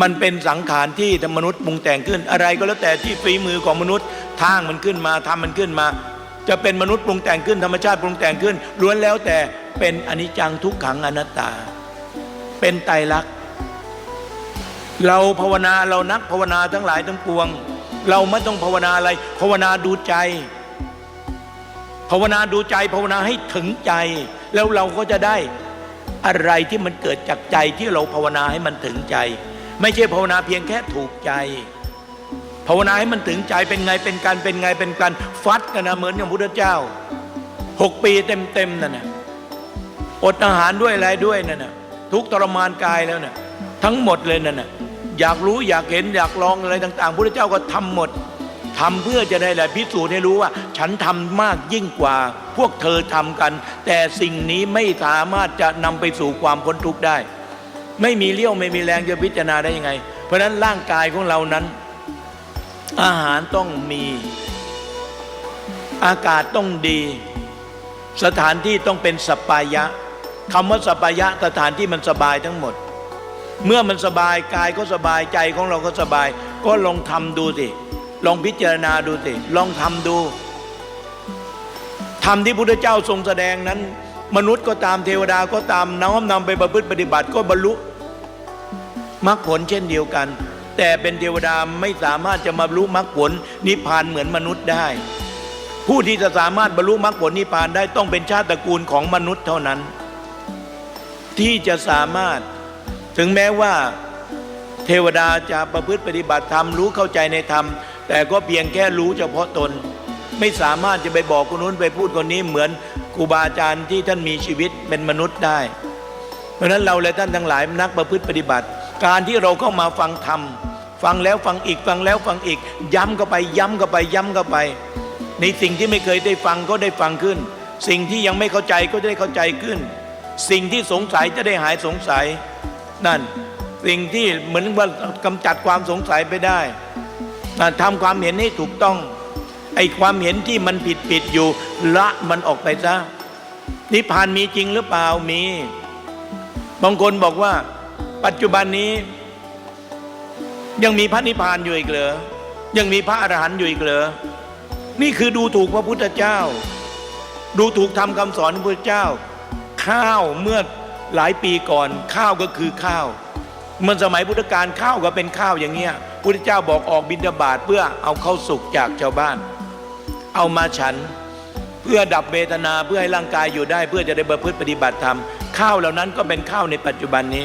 มันเป็นสังขารที่มนุษย์ปรุงแต่งขึ้น อะไรก็แล้วแต่ที่ฝีมือของมนุษย์ทางมันขึ้นมาทำมันขึ้นมา จะเป็นมนุษย์ปรุงแต่งขึ้นธรรมชาติปรุงแต่งขึ้นล้วนแล้วแต่เป็นอนิจจังทุกขังอนัตตา เป็นไตรลักษณ์เราภาวนาเรานักภาวนาทั้งหลายทั้งปวง เราไม่ต้องภาวนาอะไร ภาวนาดูใจ ภาวนาดูใจภาวนาให้ถึงใจ แล้วเราก็จะได้อะไรที่มันเกิดจากใจที่เราภาวนาให้มันถึงใจ ไม่ใช่ภาวนาเพียงแค่ถูกใจ ภาวนาให้มันถึงใจเป็นไงเป็นการเป็นไงเป็นการฟัดกันนะเหมือนอย่างพุทธเจ้าหกปีเต็มๆนั่นนะอดอาหารด้วยอะไรด้วยนั่นนะทุกทรมานกายแล้วนะทั้งหมดเลยนั่นนะอยากรู้อยากเห็นอยากลองอะไรต่าง ๆ พุทธเจ้าก็ทำหมดทำเพื่อจะได้แหละพิสูจน์ให้รู้ว่า ฉันทำมากยิ่งกว่า พวกเธอทำกัน แต่สิ่งนี้ไม่สามารถจะนำไปสู่ความพ้นทุกข์ได้ ไม่มีเลี้ยวไม่มีแรงจะพิจารณาได้ยังไง เพราะฉะนั้นร่างกายของเรานั้น อาหารต้องมี อากาศต้องดี สถานที่ต้องเป็นสปายะคำว่าสปายะสถานที่มันสบายทั้งหมด เมื่อมันสบายกายก็สบายใจของเราก็สบาย ก็ลองทำดูสิลองพิจารณาดูสิลองทำดูทำที่พุทธเจ้าทรงแสดงนั้น มนุษย์ก็ตามเทวดาก็ตามน้อมนำไปประพฤติปฏิบัติก็บรรลุมรรคผลเช่นเดียวกัน แต่เป็นเทวดาไม่สามารถจะมาบรรลุมรรคผลนิพพานเหมือนมนุษย์ได้ ผู้ที่จะสามารถบรรลุมรรคผลนิพพานได้ต้องเป็นชาติตระกูลของมนุษย์เท่านั้น ที่จะสามารถถึงแม้ว่า เทวดาจะประพฤติปฏิบัติธรรมรู้เข้าใจในธรรม แต่ก็เพียงแค่รู้เฉพาะตน ไม่สามารถจะไปบอกคนนู้นไปพูดคนนี้เหมือน ครูบาอาจารย์ที่ท่านมีชีวิตเป็นมนุษย์ได้ เพราะฉะนั้นเราและท่านทั้งหลายนักประพฤติปฏิบัติ การที่เราเข้ามาฟังธรรมฟังแล้วฟังอีกฟังแล้วฟังอีก ย้ำเข้าไปย้ำเข้าไปย้ำเข้าไป ในสิ่งที่ไม่เคยได้ฟังก็ได้ฟังขึ้น สิ่งที่ยังไม่เข้าใจก็ได้เข้าใจขึ้น สิ่งที่สงสัยจะได้หายสงสัยนั่นสิ่งที่เหมือนว่ากำจัดความสงสัยไปได้ทำความเห็นให้ถูกต้อง ไอ้ความเห็นที่มันผิดผิดอยู่ ละมันออกไปซะนิพพานมีจริงหรือเปล่ามีบางคนบอกว่า ปัจจุบันนี้ ยังมีพระนิพพานอยู่อีกเหรอยังมีพระอรหันต์อยู่อีกเหรอนี่คือดูถูกพระพุทธเจ้า ดูถูกทำคำสอนพระพุทธเจ้า ข้าวเมื่อหลายปีก่อน ข้าวก็คือข้าวเมื่อสมัยพุทธกาลข้าวก็เป็นข้าวอย่างเงี้ยพุทธเจ้าบอกออกบิณฑบาตเพื่อเอาเข้าสุกจากชาวบ้าน เอามาฉัน เพื่อดับเวทนาเพื่อให้ร่างกายอยู่ได้ เพื่อจะได้ประพฤติปฏิบัติธรรมข้าวเหล่านั้นก็เป็นข้าวในปัจจุบันนี้